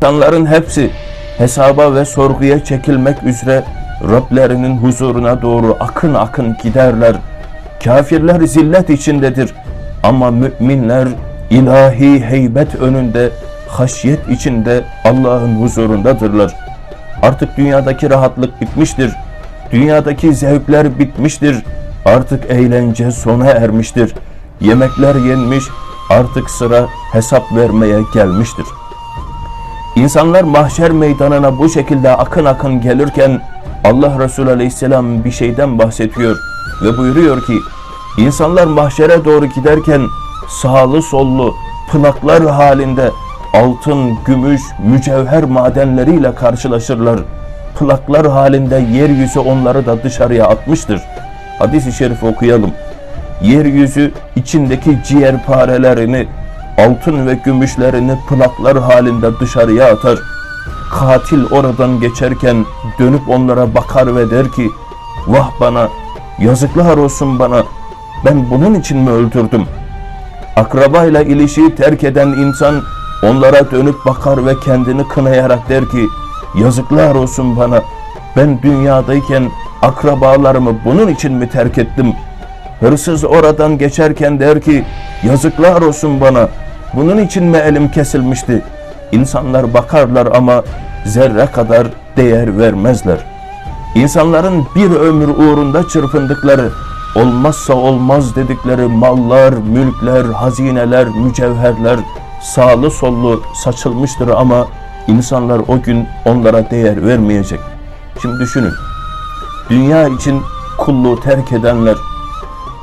Şeytanların hepsi hesaba ve sorguya çekilmek üzere Rablerinin huzuruna doğru akın akın giderler. Kafirler zillet içindedir ama müminler ilahi heybet önünde haşyet içinde Allah'ın huzurundadırlar. Artık dünyadaki rahatlık bitmiştir. Dünyadaki zevkler bitmiştir. Artık eğlence sona ermiştir. Yemekler yenmiş, artık sıra hesap vermeye gelmiştir. İnsanlar mahşer meydanına bu şekilde akın akın gelirken Allah Resulü Aleyhisselam bir şeyden bahsediyor ve buyuruyor ki insanlar mahşere doğru giderken sağlı sollu plaklar halinde altın, gümüş, mücevher madenleriyle karşılaşırlar. Plaklar halinde yeryüzü onları da dışarıya atmıştır. Hadis-i şerifi okuyalım. Yeryüzü içindeki ciğerparelerini, altın ve gümüşlerini plaklar halinde dışarıya atar. Katil oradan geçerken dönüp onlara bakar ve der ki, Vah bana, yazıklar olsun bana, ben bunun için mi öldürdüm? Akrabayla ilişiği terk eden insan onlara dönüp bakar ve kendini kınayarak der ki, Yazıklar olsun bana, ben dünyadayken akrabalarımı bunun için mi terk ettim? Hırsız oradan geçerken der ki, yazıklar olsun bana, bunun için mi elim kesilmişti? İnsanlar bakarlar ama zerre kadar değer vermezler. İnsanların bir ömür uğrunda çırpındıkları, olmazsa olmaz dedikleri mallar, mülkler, hazineler, mücevherler sağlı sollu saçılmıştır ama insanlar o gün onlara değer vermeyecek. Şimdi düşünün, dünya için kulluğu terk edenler,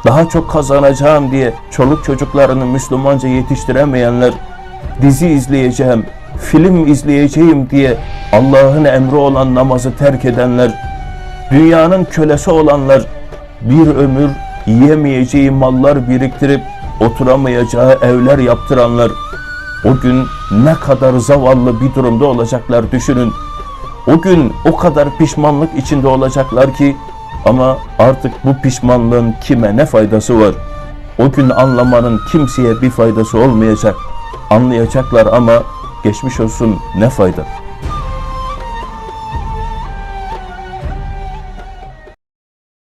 daha çok kazanacağım diye çoluk çocuklarını Müslümanca yetiştiremeyenler, dizi izleyeceğim, film izleyeceğim diye Allah'ın emri olan namazı terk edenler, dünyanın kölesi olanlar, bir ömür yiyemeyeceği mallar biriktirip oturamayacağı evler yaptıranlar, o gün ne kadar zavallı bir durumda olacaklar düşünün. O gün o kadar pişmanlık içinde olacaklar ki ama artık bu pişmanlığın kime ne faydası var? O gün anlamanın kimseye bir faydası olmayacak. Anlayacaklar ama geçmiş olsun ne fayda?